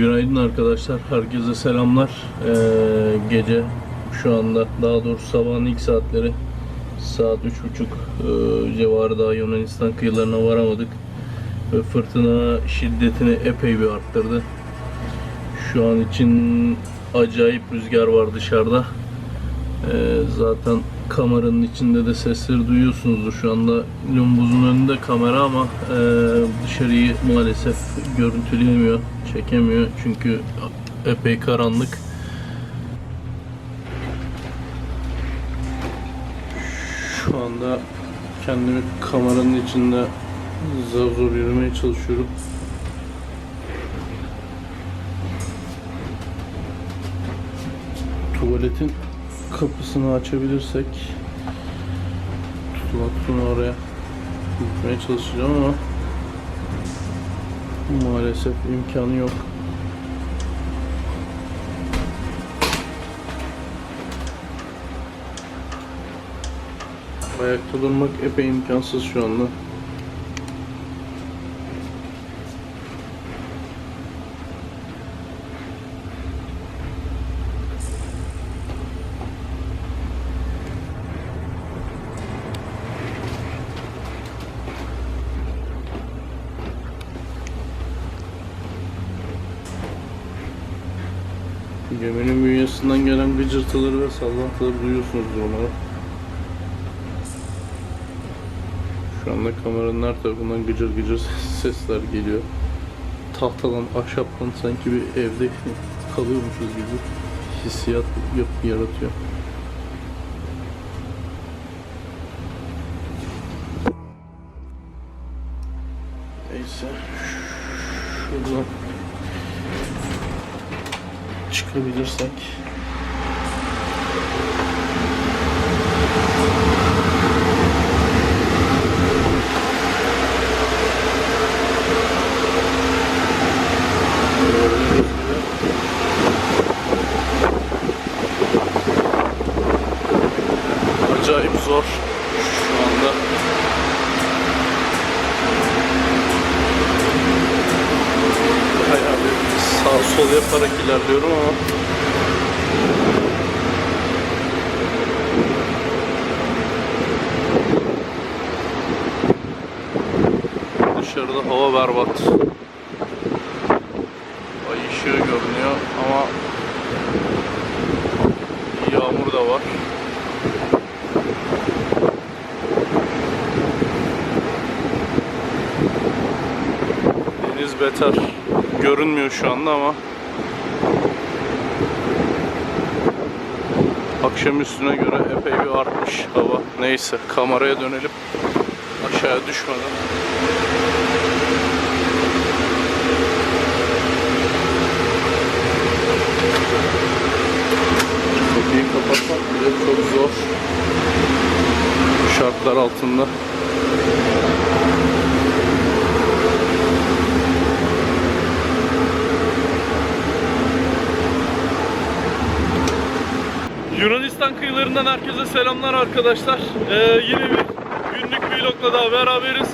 Günaydın arkadaşlar. Herkese selamlar. Ee, gece şu anda daha doğrusu sabahın ilk saatleri saat 3.30 e, civarı daha Yunanistan kıyılarına varamadık. Ve fırtına şiddetini epey bir arttırdı. Şu an için acayip rüzgar var dışarıda. Ee, zaten kameranın içinde de sesleri duyuyorsunuzdur. Şu anda Lumbuz'un önünde kamera ama e, dışarıyı maalesef görüntüleyemiyor, çekemiyor. Çünkü epey karanlık. Şu anda kendimi kameranın içinde zor zor yürümeye çalışıyorum. Tuvaletin kapısını açabilirsek tutula tutuna oraya gitmeye çalışacağım ama maalesef imkanı yok. Ayakta durmak epey imkansız şu anda. Geminin bünyesinden gelen gıcırtıları ve sallantıları duyuyorsunuzdur umarım. Şu anda kameranın her tarafından gıcır gıcır sesler geliyor. Tahtadan, ahşaptan sanki bir evde kalıyormuşuz gibi hissiyat yaratıyor. Neyse. Şuradan çıkabilirsek. Acayip zor şu anda. Bayağı bir sağ sol yaparak ilerliyorum ama Dışarıda hava berbat. Ay ışığı görünüyor ama yağmur da var. Deniz beter. Görünmüyor şu anda ama akşam üstüne göre epey bir artmış hava. Neyse kameraya dönelim. Aşağıya düşmeden. Kapıyı kapatmak bile çok zor. Şartlar altında. Yunanistan kıyılarından herkese selamlar arkadaşlar. Ee, yine bir günlük vlogla daha beraberiz.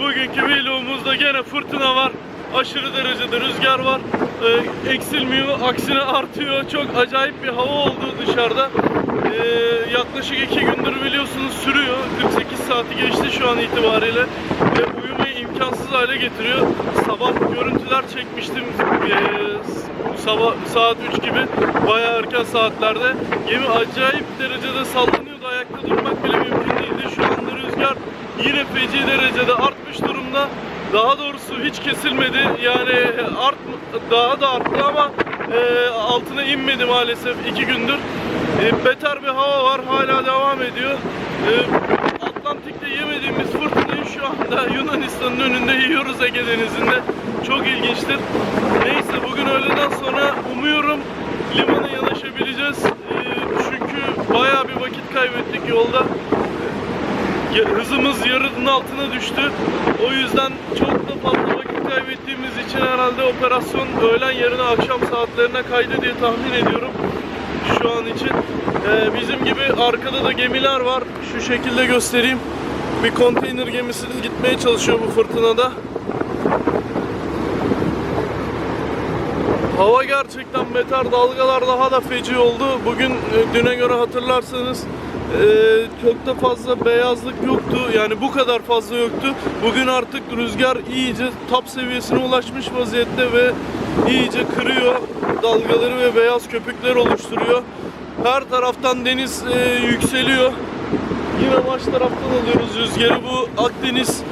Bugünkü vlogumuzda gene fırtına var. Aşırı derecede rüzgar var. Ee, eksilmiyor, aksine artıyor. Çok acayip bir hava oldu dışarıda. Ee, yaklaşık iki gündür biliyorsunuz sürüyor. 48 saati geçti şu an itibariyle. Uyumayı imkansız hale getiriyor. Sabah görüntüler çekmiştim. Sabah saat 3 gibi bayağı erken saatlerde gemi acayip derecede sallanıyordu. Ayakta durmak bile mümkün değildi. Şu anda rüzgar yine feci derecede artmış durumda. Daha doğrusu hiç kesilmedi. Yani art daha da arttı ama e, altına inmedi maalesef iki gündür. E, beter bir hava var. Hala devam ediyor. E, anda Yunanistan'ın önünde yiyoruz Ege Denizi'nde. Çok ilginçtir. Neyse bugün öğleden sonra umuyorum limana yanaşabileceğiz. Ee, çünkü bayağı bir vakit kaybettik yolda. Ya- Hızımız yarının altına düştü. O yüzden çok da fazla vakit kaybettiğimiz için herhalde operasyon öğlen yerine akşam saatlerine kaydı diye tahmin ediyorum. Şu an için. Ee, bizim gibi arkada da gemiler var. Şu şekilde göstereyim. Bir konteyner gemisi gitmeye çalışıyor bu fırtınada. Hava gerçekten beter, dalgalar daha da feci oldu. Bugün e, düne göre hatırlarsanız e, çok da fazla beyazlık yoktu. Yani bu kadar fazla yoktu. Bugün artık rüzgar iyice top seviyesine ulaşmış vaziyette ve iyice kırıyor dalgaları ve beyaz köpükler oluşturuyor. Her taraftan deniz e, yükseliyor. Yine taraftan alıyoruz rüzgarı. Bu Akdeniz,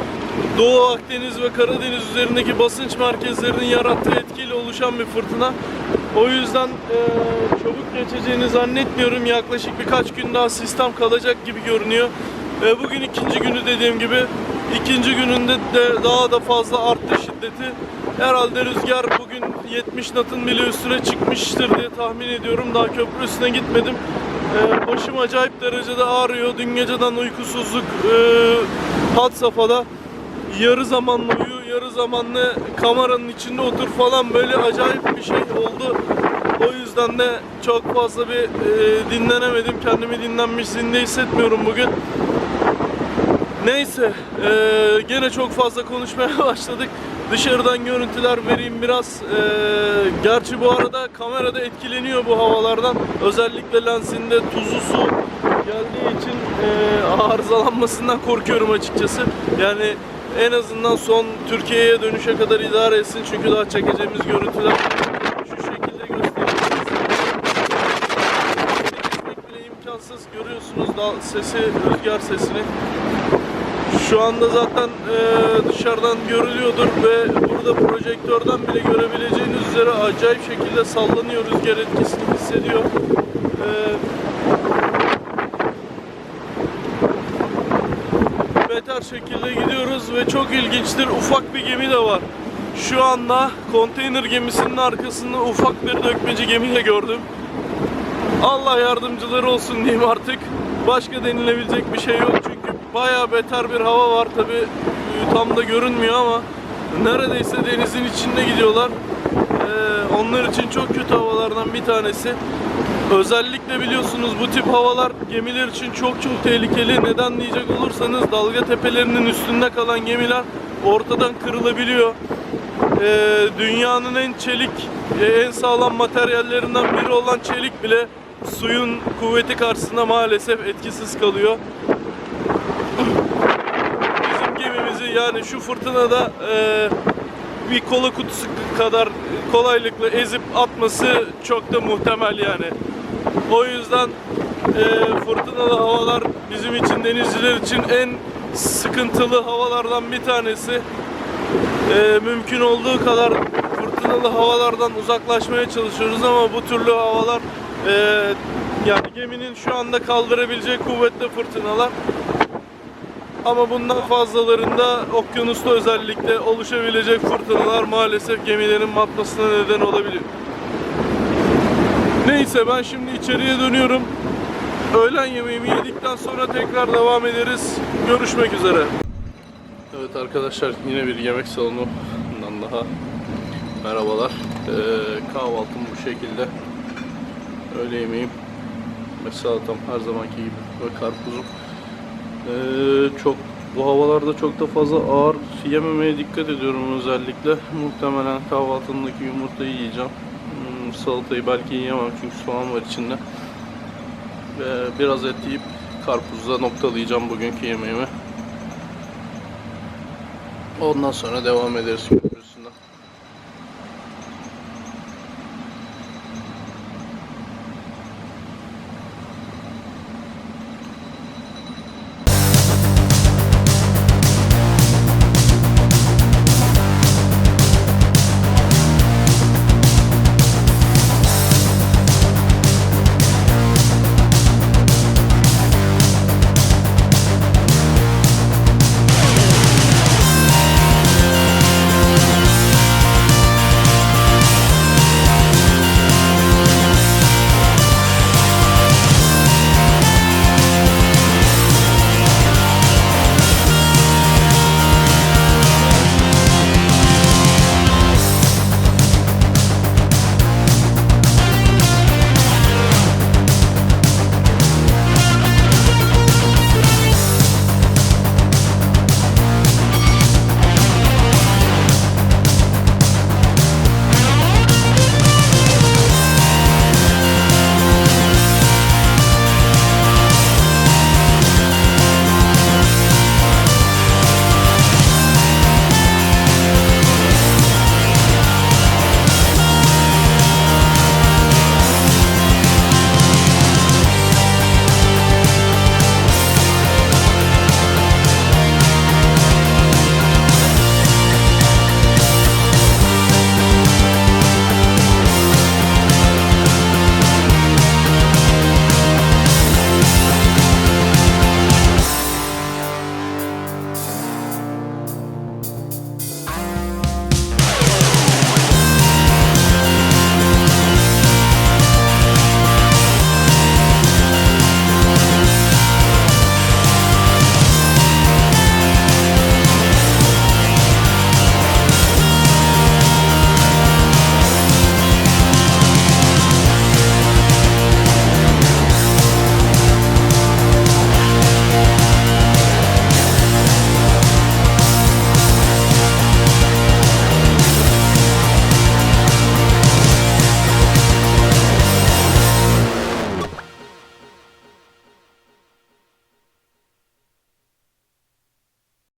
Doğu Akdeniz ve Karadeniz üzerindeki basınç merkezlerinin yarattığı etkiyle oluşan bir fırtına. O yüzden e, çabuk geçeceğini zannetmiyorum. Yaklaşık birkaç gün daha sistem kalacak gibi görünüyor. E, bugün ikinci günü dediğim gibi. ikinci gününde de daha da fazla arttı şiddeti. Herhalde rüzgar bugün 70 knot'un bile üstüne çıkmıştır diye tahmin ediyorum. Daha köprü üstüne gitmedim. Ee, başım acayip derecede ağrıyor. Dün geceden uykusuzluk e, had safhada. Yarı zamanlı uyu, yarı zamanlı kameranın içinde otur falan böyle acayip bir şey oldu. O yüzden de çok fazla bir e, dinlenemedim. Kendimi dinlenmiş zinde hissetmiyorum bugün. Neyse, e, gene çok fazla konuşmaya başladık. Dışarıdan görüntüler vereyim biraz. E, gerçi bu arada kamerada etkileniyor bu havalardan. Özellikle lensinde tuzlu su geldiği için e, arızalanmasından korkuyorum açıkçası. Yani en azından son Türkiye'ye dönüşe kadar idare etsin. Çünkü daha çekeceğimiz görüntüler şu şekilde göstereyim. Bile imkansız. Görüyorsunuz da sesi, rüzgar sesini. Şu anda zaten e, dışarıdan görülüyordur ve burada projektörden bile görebileceğiniz üzere acayip şekilde sallanıyor rüzgar etkisini hissediyor. E, beter şekilde gidiyoruz ve çok ilginçtir ufak bir gemi de var. Şu anda konteyner gemisinin arkasında ufak bir dökmeci gemi de gördüm. Allah yardımcıları olsun diyeyim artık. Başka denilebilecek bir şey yok çünkü bayağı beter bir hava var tabi tam da görünmüyor ama neredeyse denizin içinde gidiyorlar. Ee, onlar için çok kötü havalardan bir tanesi. Özellikle biliyorsunuz bu tip havalar gemiler için çok çok tehlikeli. Neden diyecek olursanız dalga tepelerinin üstünde kalan gemiler ortadan kırılabiliyor. Ee, dünyanın en çelik, e, en sağlam materyallerinden biri olan çelik bile suyun kuvveti karşısında maalesef etkisiz kalıyor. Bizim gemimizi yani şu fırtınada e, bir kola kutusu kadar kolaylıkla ezip atması çok da muhtemel yani. O yüzden e, fırtınalı havalar bizim için denizciler için en sıkıntılı havalardan bir tanesi. E, mümkün olduğu kadar fırtınalı havalardan uzaklaşmaya çalışıyoruz ama bu türlü havalar e, yani geminin şu anda kaldırabileceği kuvvetli fırtınalar. Ama bundan fazlalarında okyanusta özellikle oluşabilecek fırtınalar maalesef gemilerin batmasına neden olabiliyor. Neyse ben şimdi içeriye dönüyorum. Öğlen yemeğimi yedikten sonra tekrar devam ederiz. Görüşmek üzere. Evet arkadaşlar yine bir yemek salonundan daha merhabalar. Ee, kahvaltım bu şekilde. Öğle yemeğim ve salatam her zamanki gibi ve karpuzum. Ee, çok bu havalarda çok da fazla ağır yememeye dikkat ediyorum özellikle. Muhtemelen kahvaltımdaki yumurtayı yiyeceğim. Hmm, salatayı belki yiyemem çünkü soğan var içinde. Ve biraz et yiyip karpuzla noktalayacağım bugünkü yemeğimi. Ondan sonra devam ederiz.